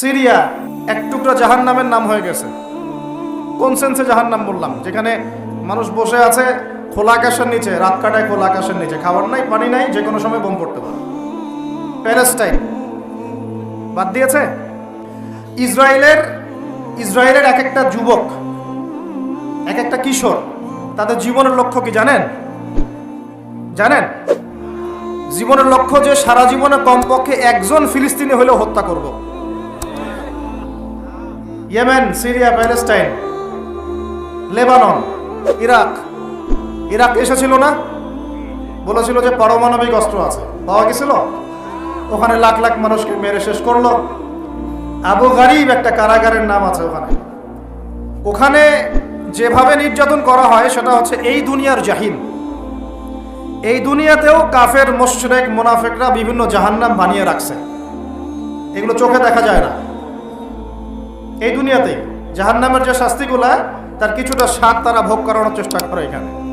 Syria, এক টুকরা জাহান নামের নাম হয়ে গেছে। কোন সেন্সে জাহান নাম বললাম? যেখানে মানুষ বসে আছে খোলা আকাশের নিচে, রাত কাটায় খোলা আকাশের নিচে। খাবার নাই, পানি নাই, যে কোনো সময় বোম পড়তে পারে। প্যালেস্টাইন, বাদ দিয়েছে? ইসরায়েলের ইসরায়েলের এক একটা যুবক এক একটা কিশোর, তাদের জীবনের লক্ষ্য কি জানেন? জানেন? জীবনের লক্ষ্য যে সারা জীবনে কমপক্ষে একজন ফিলিস্তিনি হলেও হত্যা করব। Yemen, Syria, Palestine, Lebanon, Iraq. Iraq এসেছিল না? বলেছিল যে পারমাণবিক অস্ত্র আছে। পাওয়া গেছিল? ওখানে লাখ লাখ মানুষকে মেরে শেষ করল। আবু গারিব একটা কারাগারের নাম আছে ওখানে। ওখানে যেভাবে নির্যাতন করা হয়, সেটা হচ্ছে এই দুনিয়ার জাহিন এই দুনিয়াতেও কাফের, মোশরেক, মোনাফেকরা বিভিন্ন জাহান্নাম বানিয়ে রাখছে। এগুলো চোখে দেখা যায় না। এই দুনিয়াতেই জাহান্নামের যে শাস্তিগুলা তার কিছুটা স্বাদ তারা ভোগ করানোর চেষ্টা করে এখানে।